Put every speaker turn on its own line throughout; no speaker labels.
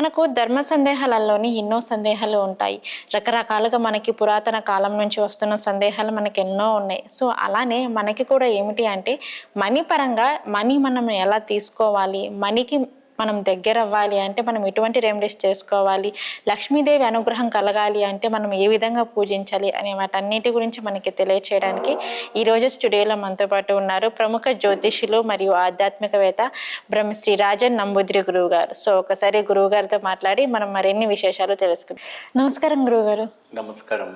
మనకు ధర్మ సందేహాలలోని ఎన్నో సందేహాలు ఉంటాయి. రకరకాలుగా మనకి పురాతన కాలం నుంచి వస్తున్న సందేహాలు మనకి ఎన్నో ఉన్నాయి. సో అలానే మనకి కూడా ఏమిటి అంటే మనీ పరంగా మనీ మనం ఎలా తీసుకోవాలి? మనీకి మనం దగ్గర అవ్వాలి అంటే మనం ఎటువంటి రెమెడీస్ చేసుకోవాలి లక్ష్మీదేవి అనుగ్రహం కలగాలి అంటే మనం ఏ విధంగా పూజించాలి అనే వాటన్నిటి గురించి మనకి తెలియచేయడానికి ఈరోజు స్టూడియోలో మనతో పాటు ఉన్నారు ప్రముఖ జ్యోతిషులు మరియు ఆధ్యాత్మికవేత్త బ్రహ్మశ్రీ రాజన్ నంబుద్రి గురువు గారు సో ఒకసారి గురువు గారితో మాట్లాడి మనం మరిన్ని విశేషాలు తెలుసుకుందాం. నమస్కారం గురువు గారు
నమస్కారం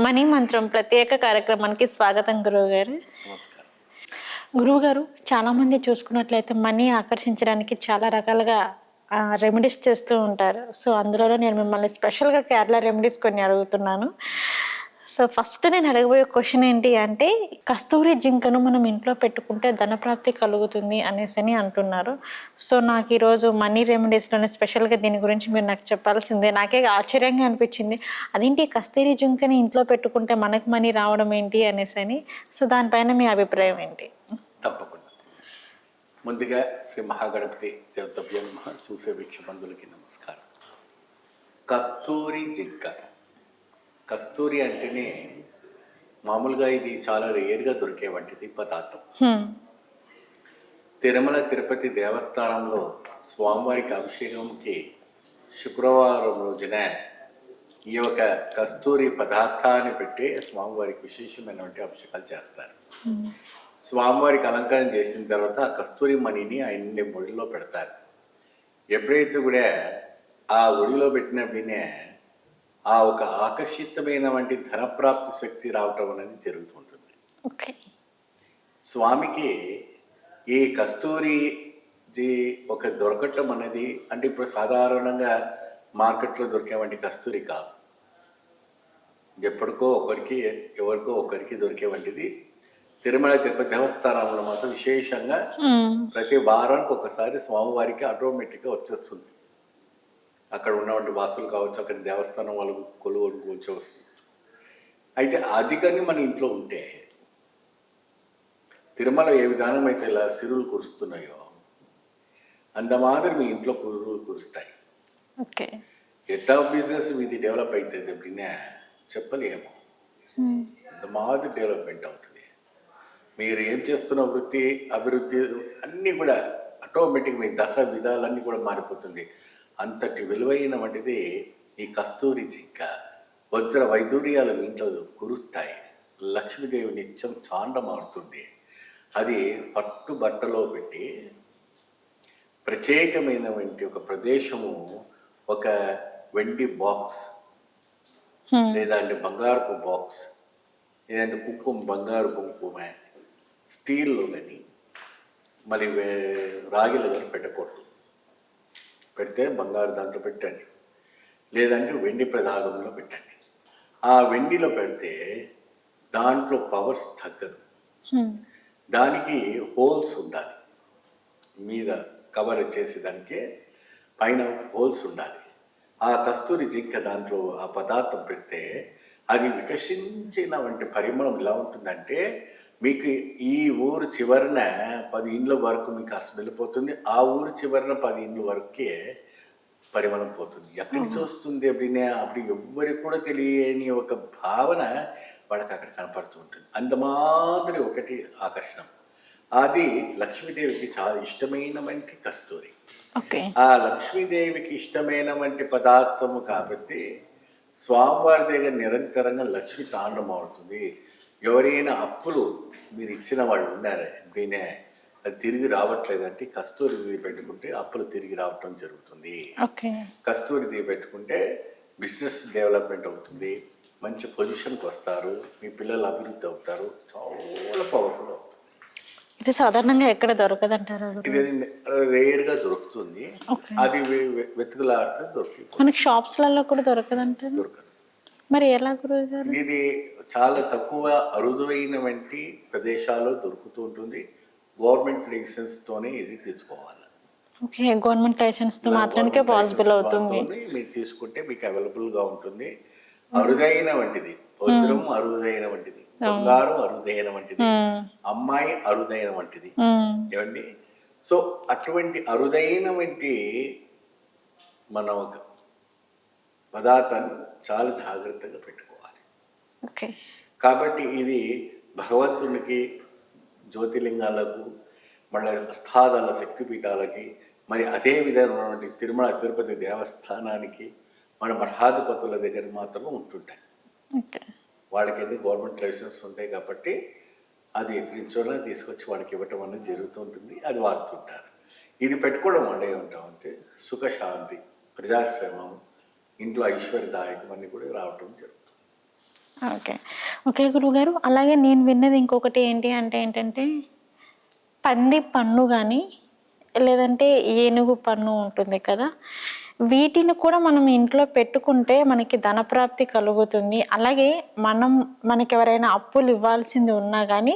మనీ మంత్రం ప్రత్యేక కార్యక్రమానికి స్వాగతం గురువు గారు గురువుగారు చాలామంది చూసుకున్నట్లయితే మనీ ఆకర్షించడానికి చాలా రకాలుగా రెమెడీస్ చేస్తూ ఉంటారు. సో అందులో నేను మిమ్మల్ని స్పెషల్గా కేరళ రెమెడీస్ కొన్ని అడుగుతున్నాను. సో ఫస్ట్ నేను అడగబోయే క్వశ్చన్ ఏంటి అంటే కస్తూరి జింకను మనం ఇంట్లో పెట్టుకుంటే ధనప్రాప్తి కలుగుతుంది అనేసి అని అంటున్నారు. సో నాకు ఈరోజు మనీ రెమెడీస్లోనే స్పెషల్గా దీని గురించి మీరు నాకు చెప్పాల్సిందే. నాకే ఆశ్చర్యంగా అనిపించింది. అదేంటి కస్తూరి జింకని ఇంట్లో పెట్టుకుంటే మనకు మనీ రావడం ఏంటి అనేసి అని సో దానిపైన మీ అభిప్రాయం ఏంటి?
తప్పకుండా. ముందుగా శ్రీ మహాగణపతి దేవతభ్యం చూసే వీక్షబంధులకి నమస్కారం. కస్తూరి జింక. కస్తూరి అంటేనే మామూలుగా ఇది చాలా రేర్గా దొరికే వంటిది పదార్థం. తిరుమల తిరుపతి దేవస్థానంలో స్వామివారికి అభిషేకంకి శుక్రవారం రోజున ఈ యొక్క కస్తూరి పదార్థాన్ని పెట్టి స్వామివారికి విశేషమైనటువంటి అభిషేకాలు చేస్తారు. స్వామివారికి అలంకారం చేసిన తర్వాత ఆ కస్తూరి మణిని ఆయన్ని ఒడిలో పెడతారు. ఎప్పుడైతే కూడా ఆ ఒడిలో పెట్టినప్పుడే ఆ ఒక ఆకర్షితమైనటువంటి ధనప్రాప్తి శక్తి రావటం అనేది జరుగుతుంటుంది. స్వామికి ఈ కస్తూరి జీ ఒక దొరకటం అనేది అంటే ఇప్పుడు సాధారణంగా మార్కెట్లో దొరికేవంటి కస్తూరి కాదు. ఎప్పటికో ఒకరికి ఎవరికో ఒకరికి దొరికే వంటిది తిరుమల తిరుపతి దేవస్థానంలో మాత్రం విశేషంగా. ప్రతి వారానికి ఒకసారి స్వామివారికి ఆటోమేటిక్గా వచ్చేస్తుంది. అక్కడ ఉన్నటువంటి వాసులు కావచ్చు అక్కడ దేవస్థానం వాళ్ళు కొలువులు కూర్చోవచ్చు అయితే అది కానీ మన ఇంట్లో ఉంటే తిరుమల ఏ విధానం అయితే ఇలా సిరులు కురుస్తున్నాయో అంత మాదిరి మీ ఇంట్లో కురులు కురుస్తాయి.
ఓకే.
ఎట్టా బిజినెస్ ఇది డెవలప్ అవుతుంది ఎప్పుడైనా చెప్పలేము. అంత మాదిరి డెవలప్మెంట్ అవుతుంది. మీరు ఏం చేస్తున్న వృత్తి అభివృద్ధి అన్నీ కూడా ఆటోమేటిక్ మీ దశ విధాలన్నీ కూడా మారిపోతుంది. అంతటి విలువైన వంటిది ఈ కస్తూరి జింక వజ్ర వైదూర్యాలు ఇంట్లో కురుస్తాయి. లక్ష్మీదేవి నిత్యం చాండమాడుతుంది అది పట్టు బట్టలో పెట్టి ప్రత్యేకమైనటువంటి ఒక ప్రదేశము ఒక వెండి బాక్స్. లేదంటే బంగారపు బాక్స్ లేదంటే కుంకుమ బంగారు కుంకుమ స్టీల్లో కానీ మరి రాగిలో కానీ పెట్టకూడదు. పెడితే బంగారు దాంట్లో పెట్టండి. లేదంటే వెండి ప్రదాగంలో పెట్టండి. ఆ వెండిలో పెడితే దాంట్లో పవర్స్ తగ్గదు. దానికి హోల్స్ ఉండాలి. మీద కవర్ చేసేదానికి పైన హోల్స్ ఉండాలి. ఆ కస్తూరి జింక దాంట్లో ఆ పదార్థం పెడితే అది వికసించిన వంటి పరిమళం ఎలా ఉంటుందంటే మీకు ఈ ఊరు చివరన పది ఇండ్ల వరకు మీకు అసలు వెళ్ళిపోతుంది ఆ ఊరు చివరన పది ఇండ్ల వరకే పరిమళం పోతుంది. ఎక్కడి నుంచి వస్తుంది అప్పుడే అప్పుడు ఎవ్వరికి కూడా తెలియని ఒక భావన వాళ్ళకి అక్కడ కనపడుతూ ఉంటుంది. అంత మాదిరి ఒకటి ఆకర్షణ. అది లక్ష్మీదేవికి చాలా ఇష్టమైన వంటి కస్తూరి ఆ లక్ష్మీదేవికి ఇష్టమైన వంటి పదార్థము కాబట్టి స్వామివారి దగ్గర నిరంతరంగా లక్ష్మి తాండ్రం అవుతుంది. ఎవరైనా అప్పులు మీరు ఇచ్చిన వాళ్ళు ఉన్నారు ఎప్పుడైనా అది తిరిగి రావట్లేదంటే కస్తూరి తీసి పెట్టుకుంటే అప్పులు తిరిగి రావటం జరుగుతుంది. కస్తూరి తీసి పెట్టుకుంటే బిజినెస్ డెవలప్మెంట్ అవుతుంది మంచి పొజిషన్కి వస్తారు మీ పిల్లలు అభివృద్ధి అవుతారు చాలా పవర్ఫుల్ అవుతుంది.
ఇది సాధారణంగా ఎక్కడ దొరకదంటారా?
ఇది రేర్గా దొరుకుతుంది.
ఓకే.
అది వెతుకులాడితే దొరికి
మనకి షాప్స్లలో కూడా దొరకదంటారు?
దొరకదు.
మరి ఎలా గురువు గారు
ఇది చాలా తక్కువ అరుదైనటువంటి ప్రదేశాల్లో దొరుకుతూ ఉంటుంది. గవర్నమెంట్ లైసెన్స్ తోనే ఇది తీసుకోవాలి.
ఓకే గవర్నమెంట్ లైసెన్స్తో మాత్రానికే పాసిబుల్ అవుతుంది.
మీరు తీసుకుంటే మీకు అవైలబుల్గా ఉంటుంది. అరుదైన వంటిది వజ్రం అరుదైన వంటిది బంగారం అరుదైన వంటిది అమ్మాయి అరుదైన వంటిది ఏమండి? సో అటువంటి అరుదైన వంటి మనం పదార్థాన్ని చాలా జాగ్రత్తగా పెట్టుకోవాలి.
ఓకే.
కాబట్టి ఇది భగవంతునికి జ్యోతిలింగాలకు మళ్ళీ అస్థాదాల శక్తిపీఠాలకి మరి అదే విధమైనటువంటి తిరుమల తిరుపతి దేవస్థానానికి మన మఠాధిపతుల దగ్గర మాత్రం ఉంటుంటాయి. వాడికి ఎన్ని గవర్నమెంట్ లైసెన్స్ ఉంటాయి కాబట్టి అది ఎక్కడి నుంచోనే తీసుకొచ్చి వాడికి ఇవ్వటం అనేది జరుగుతుంటుంది అది వాడుతుంటారు. ఇది పెట్టుకోవడం వల్ల ఏమంటామంటే సుఖశాంతి ప్రజాశ్రమం ఇంట్లో ఐశ్వర్యదాయకం అన్నీ కూడా రావటం జరుగుతుంది.
ఓకే. ఓకే గురువుగారు అలాగే నేను విన్నది ఇంకొకటి ఏంటి అంటే ఏంటంటే పంది పన్ను కానీ లేదంటే ఏనుగు పన్ను ఉంటుంది కదా వీటిని కూడా మనం ఇంట్లో పెట్టుకుంటే మనకి ధనప్రాప్తి కలుగుతుంది. అలాగే మనం మనకి ఎవరైనా అప్పులు ఇవ్వాల్సింది ఉన్నా కానీ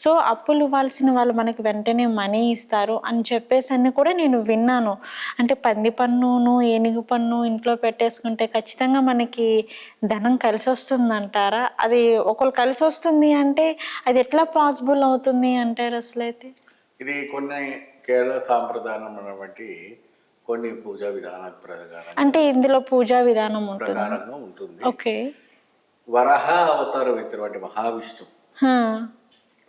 సో అప్పులు ఇవ్వాల్సిన వాళ్ళు మనకి వెంటనే మనీ ఇస్తారు అని చెప్పేసి అన్ని కూడా నేను విన్నాను. అంటే పంది పన్నును ఏనుగు పన్ను ఇంట్లో పెట్టేసుకుంటే ఖచ్చితంగా మనకి ధనం కలిసి వస్తుంది అంటారా అది ఒకళ్ళు కలిసి వస్తుంది అంటే అది ఎట్లా పాసిబుల్ అవుతుంది అంటారు అసలు అయితే
ఇది కొన్ని కేరళ సాంప్రదాయం బట్టి కొన్ని పూజా విధానాల ప్రకారం
అంటే ఇందులో పూజా విధానం ఉంటుంది.
ప్రకారంగా ఉంటుంది.
ఓకే.
వరహ అవతారం ఎత్తినటువంటి మహావిష్ణు.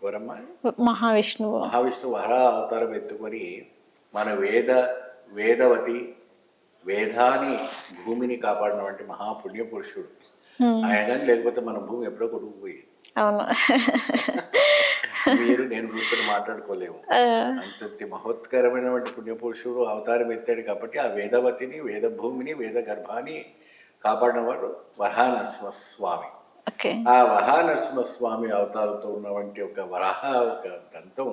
ఎవరమ్మా?
మహావిష్ణువు.
మహావిష్ణు వర అవతారం ఎత్తుకొని మన వేద వేదవతి వేదాని భూమిని కాపాడినటువంటి మహాపుణ్య పురుషుడు.
హ్మ్.
ఆయన లేకపోతే మన భూమి ఎప్పుడో కొడుకుపోయి
అవును.
నేను కూర్చొని మాట్లాడుకోలేము.
ఆ,
అంతటి మహోత్కరమైనటువంటి పుణ్యపురుషుడు అవతారం ఎత్తాడు కాబట్టి ఆ వేదవతిని వేద భూమిని వేద గర్భాన్ని కాపాడినవాడు వరహా నరసింహస్వామి
ఓకే.
ఆ వరహా నరసింహస్వామి అవతారంతో ఉన్నటువంటి ఒక వరహ ఒక దంతం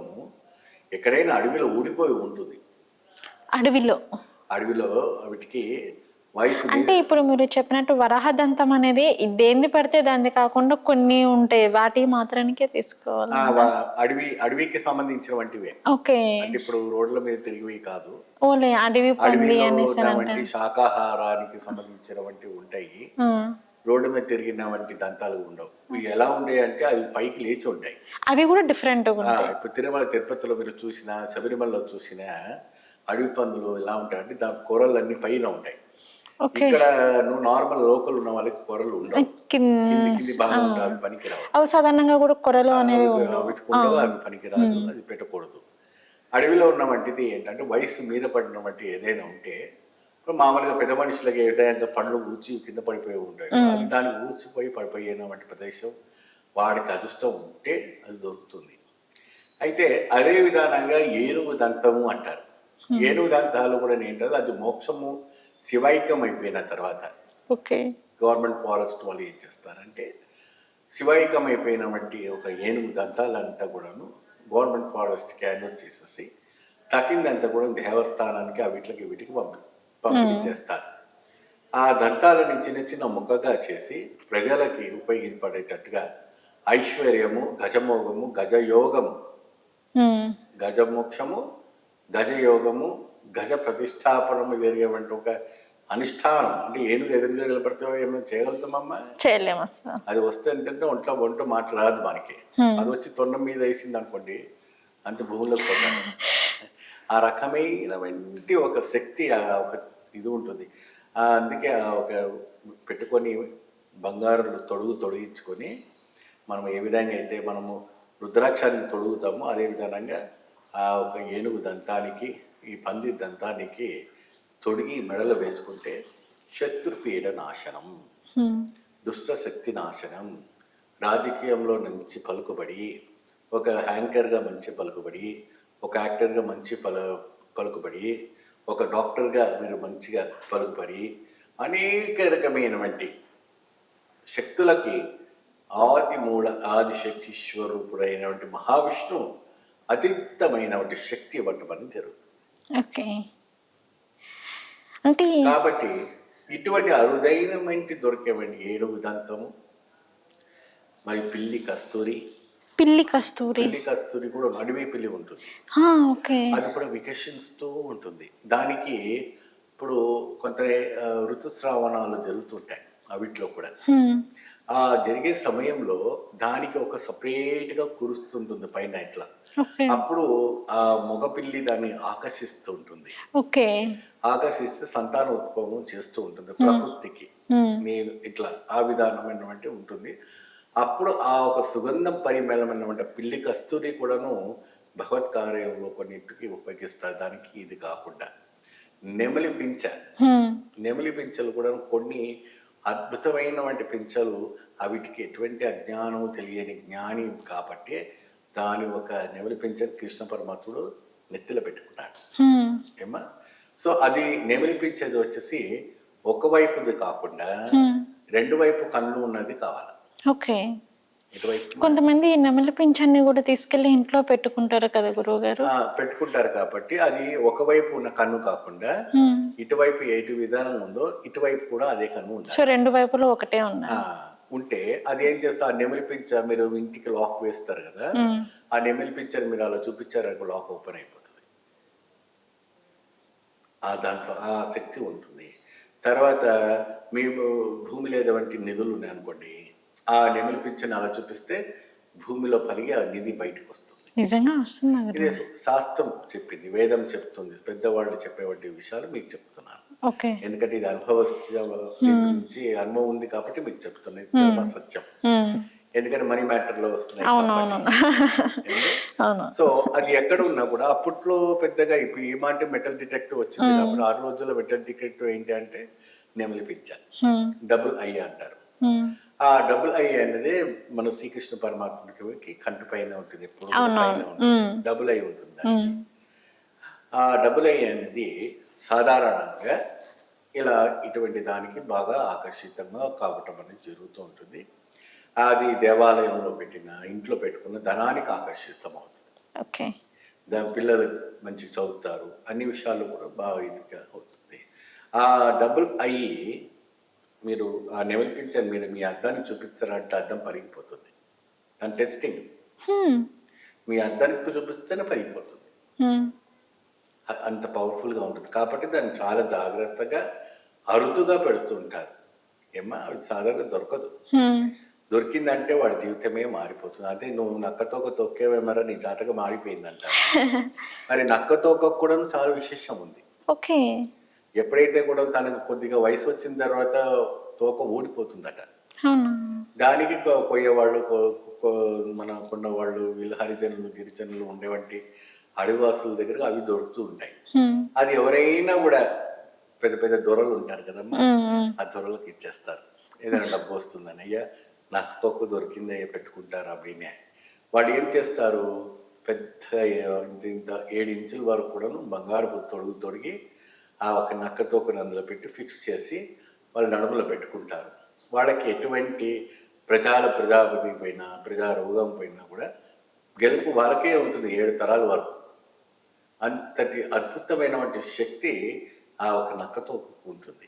ఎక్కడైనా అడవిలో ఊడిపోయి ఉంటుంది.
అడవిలో.
అడవిలో వీటికి వయసు
అంటే ఇప్పుడు మీరు చెప్పినట్టు వరాహదంతం అనేది దేంది పడితే దాన్ని కాకుండా కొన్ని ఉంటాయి. వాటి మాత్రానికే తీసుకోవాలి
అడవి అడవికి సంబంధించినవంటివే
ఓకే.
అంటే ఇప్పుడు రోడ్ల మీద తిరిగివి కాదు.
ఓలే అడవి పంది అనేసి
శాకాహారానికి సంబంధించినవంటివి ఉంటాయి. రోడ్డు మీద తిరిగిన వంటి దంతాలు ఉండవు. ఇవి ఎలా ఉంటాయి అంటే అవి పైకి లేచి ఉంటాయి.
అవి కూడా డిఫరెంట్
ఇప్పుడు తిరుమల తిరుపతిలో మీరు చూసినా శబరిమలలో చూసినా అడవి పందులు ఎలా ఉంటాయి అంటే దాని కూరలు అన్ని పైన ఉంటాయి. ఇక్కడ నువ్వు నార్మల్ లోకల్ ఉన్న వాళ్ళకి కూరలు ఉండవు.
కింద
బాగా పనికిరావు.
అవి సాధారణంగా కూడా కొరలు అనేవి ఉండవు.
అవి పనికిరాదు అది పెట్టకూడదు. అడవిలో ఉన్న వంటిది ఏంటంటే వయసు మీద పడిన వంటి ఏదైనా ఉంటే మామూలుగా పెద్ద మనుషులకి ఏదైనా పండ్లు ఊచి కింద పడిపోయి ఉంటాయి అది దానికి ఊసిపోయి పడిపోయిన వంటి ప్రదేశం వాడికి అదృష్టం ఉంటే అది దొరుకుతుంది. అయితే అదే విధానంగా ఏనుగు దంతము అంటారు. ఏనుగు దంతాలు కూడా ఏంటంటే అది మోక్షము శివైక్యం అయిపోయిన తర్వాత
ఓకే.
గవర్నమెంట్ ఫారెస్ట్ వాళ్ళు ఏం చేస్తారంటే శివైకం అయిపోయిన వంటి ఒక ఏనుగు దంతాలంతా కూడాను గవర్నమెంట్ ఫారెస్ట్ క్యాన్వర్ చేసేసి తక్కిందంతా కూడా దేవస్థానానికి ఆ వీటికి వీటికి పంపి పంపించేస్తారు ఆ దంతాలని చిన్న చిన్న ముక్కగా చేసి ప్రజలకి ఉపయోగపడేటట్టుగా ఐశ్వర్యము గజమోగము గజయోగము. గజమోక్షము గజయోగము గజ ప్రతిష్టాపనము జరిగేవంటి ఒక అనుష్ఠానం. అంటే ఏనుగు ఎదురుగా నిలబడితే ఏమైనా చేయగలుగుతామమ్మా?
చేయలేము
అది వస్తే ఏంటంటే ఒంట్లో ఒంట మాట రాదు మనకి. అది వచ్చి తొండం మీద వేసింది అనుకోండి అంత భూమిలోకి పోతాను ఆ రకమైనటువంటి ఒక శక్తి ఒక ఇది ఉంటుంది. అందుకే ఆ ఒక పెట్టుకొని బంగారు తొడుగు తొడిగించుకొని మనం ఏ విధంగా అయితే మనము రుద్రాక్షాన్ని తొడుగుతామో అదే విధంగా ఆ ఒక ఏనుగు దంతానికి ఈ పంది దంతానికి తొడిగి మెడలో వేసుకుంటే శత్రుపీడ నాశనం. దుష్ట శక్తి నాశనం. రాజకీయంలో మంచి పలుకుబడి ఒక యాంకర్గా మంచి పలుకుబడి ఒక యాక్టర్గా మంచి పల పలుకుబడి ఒక డాక్టర్గా మీరు మంచిగా పలుకుబడి అనేక రకమైనటువంటి శక్తులకి ఆది మూల ఆది శక్తి స్వరూపుడైనటువంటి మహావిష్ణువు అతీతమైనటువంటి శక్తి ఇవ్వటం అనేది జరుగుతుంది.
ఓకే. అంటే
కాబట్టి ఇటువంటి అరుదైనటువంటి దొరికేవంటి ఏనుగు దంతము మరి పిల్లి కస్తూరి.
పిల్లి కస్తూరి.
పిల్లి కస్తూరి కూడా అడవి పిల్లి ఉంటుంది.
ఆ, ఓకే.
అది కూడా వికసిస్తూ ఉంటుంది. దానికి ఇప్పుడు కొంత ఆ, ఋతుస్రావణాలు జరుగుతుంటాయి. అవిట్లో కూడా. ఆ జరిగే సమయంలో దానికి ఒక సపరేట్గా కురుస్తుంటుంది పైన ఇట్లా అప్పుడు ఆ మగపిల్లి దాన్ని ఆకర్షిస్తూ ఉంటుంది.
ఓకే.
ఆకర్షిస్తే సంతాన ఉత్పవం చేస్తూ ఉంటుంది ప్రకృతికి. నేను ఇట్లా ఆ విధానమైనటువంటి ఉంటుంది. అప్పుడు ఆ ఒక సుగంధం పరిమళమైనటువంటి పిల్లి కస్తూరి కూడాను భగవత్ కార్యంలో కొన్నింటికి ఉపయోగిస్తారు. దానికి ఇది కాకుండా. నెమలి పించ. నెమలి పింఛలు కూడా కొన్ని అద్భుతమైనటువంటి పింఛలు అవిటికి ఎటువంటి అజ్ఞానం తెలియని జ్ఞాని కాబట్టి దాని ఒక నెమలి పింఛ కృష్ణ పరమాత్ముడు నెత్తిలో పెట్టుకున్నాడు. ఏమా సో అది నెమలి పింఛది వచ్చేసి ఒక వైపుది కాకుండా. రెండు వైపు కన్ను ఉన్నది కావాలి
ఓకే కొంతమంది నెమలి పింఛన్ని కూడా తీసుకెళ్ళి ఇంట్లో పెట్టుకుంటారు కదా గురువు గారు
పెట్టుకుంటారు కాబట్టి అది ఒకవైపు ఉన్న కన్ను కాకుండా. ఇటువైపు ఎటు విధానం ఉందో ఇటువైపు కూడా అదే కన్ను ఉండాలి.
సో రెండు వైపులు ఒకటే ఉన్నాయి
ఆ, ఉంటే అది ఏం చేస్తా? ఆ నెమలి పించ మీరు ఇంటికి లాక్ వేస్తారు కదా. ఆ నెమలి పించర్ మీరు అలా చూపించారనుకో లాక్ ఓపెన్ అయిపోతుంది. ఆ దాంట్లో ఆ శక్తి ఉంటుంది. తర్వాత మేము భూమిలో ఏటువంటి నిధులు ఉన్నాయనుకోండి ఆ నెమలి పింఛని అలా చూపిస్తే భూమిలో పలిగి ఆ నిధి బయటకు వస్తుంది.
నిజంగా వస్తుందా
ఇది శాస్త్రం చెప్పింది వేదం చెప్తుంది పెద్దవాళ్ళు చెప్పేవంటి విషయాలు మీకు చెప్తున్నాను. ఎందుకంటే ఇది అనుభవ నుంచి అనుభవం ఉంది కాబట్టి మీకు చెప్తున్నాను ధర్మ సత్యం. ఎందుకంటే మనీ మ్యాటర్లో వస్తున్నాయి సో అది ఎక్కడ ఉన్నా కూడా అప్పట్లో పెద్దగా ఇప్పుడు ఏమంటే మెటల్ డిటెక్టివ్ వచ్చింది కాబట్టి ఆ రోజుల్లో మెటల్ డిటెక్టివ్ ఏంటి అంటే నెమలి పింఛ
మ్మ్.
డబుల్ ఐ అంటారు. ఆ డబుల్ ఐ అనేది మన శ్రీకృష్ణ పరమాత్మకి కంటి పైన ఉంటుంది ఎప్పుడు. డబుల్ ఐ ఉంటుంది. ఆ డబుల్ ఐ అనేది సాధారణంగా ఇలా ఇటువంటి దానికి బాగా ఆకర్షితంగా కావటం అనేది జరుగుతూ ఉంటుంది. అది దేవాలయంలో పెట్టిన ఇంట్లో పెట్టుకున్న ధనానికి ఆకర్షితం అవుతుంది.
ఓకే.
దాని పిల్లలు మంచిగా చదువుతారు అన్ని విషయాలు కూడా బాగా ఇదిగా అవుతుంది. ఆ డబుల్ ఐ మీరు ఆ నెమలిపించారు మీరు మీ అద్దాన్ని చూపించారంటే అద్దం పరిగిపోతుంది దాని టెస్టింగ్
మ్మ్.
మీ అద్దానికి చూపిస్తేనే పరిగిపోతుంది. అ- అంత పవర్ఫుల్గా ఉంటుంది. కాబట్టి దాన్ని చాలా జాగ్రత్తగా అరుదుగా పెడుతుంటారు ఏమ్మా అవి సాధారణంగా దొరకదు.
మ్మ్.
దొరికిందంటే వాడి జీవితమే మారిపోతుంది. అదే నువ్వు నక్కతోక తొక్కేవేమరా నీ జాతక మారిపోయిందంట. మరి నక్కతోక కూడా చాలా విశేషం ఉంది.
ఓకే
ఎప్పుడైతే కూడా తనకు కొద్దిగా వయసు వచ్చిన తర్వాత తోక ఊడిపోతుందట దానికి కొయ్యేవాళ్ళు మన కొండవాళ్ళు వీళ్ళు హరిజనులు గిరిజనులు ఉండేవంటి అడివాసుల దగ్గర అవి దొరుకుతూ ఉంటాయి. అది ఎవరైనా కూడా పెద్ద పెద్ద దొరలు ఉంటారు కదమ్మా
మ్మ్. మ్మ్.
ఆ దొరలకు ఇచ్చేస్తారు ఏదైనా డబ్బు వస్తుందని అయ్యా నాకు తొక్కు దొరికింది అయ్యా పెట్టుకుంటారు అప్పుడే వాళ్ళు ఏం చేస్తారు పెద్ద ఇంత ఏడు ఇంచుల వరకు కూడాను బంగారు తొడుగు తొడిగి ఆ ఒక నక్కతో కొన్ని అందులో పెట్టి ఫిక్స్ చేసి వాళ్ళు నడుములో పెట్టుకుంటారు. వాళ్ళకి ఎటువంటి ప్రజల ప్రజాపతి పైన ప్రజా రోగం పైన కూడా గెలుపు వాళ్ళకే ఉంటుంది ఏడు తరాల వరకు. అంతటి అద్భుతమైనటువంటి శక్తి ఆ ఒక నక్కతో ఉంటుంది.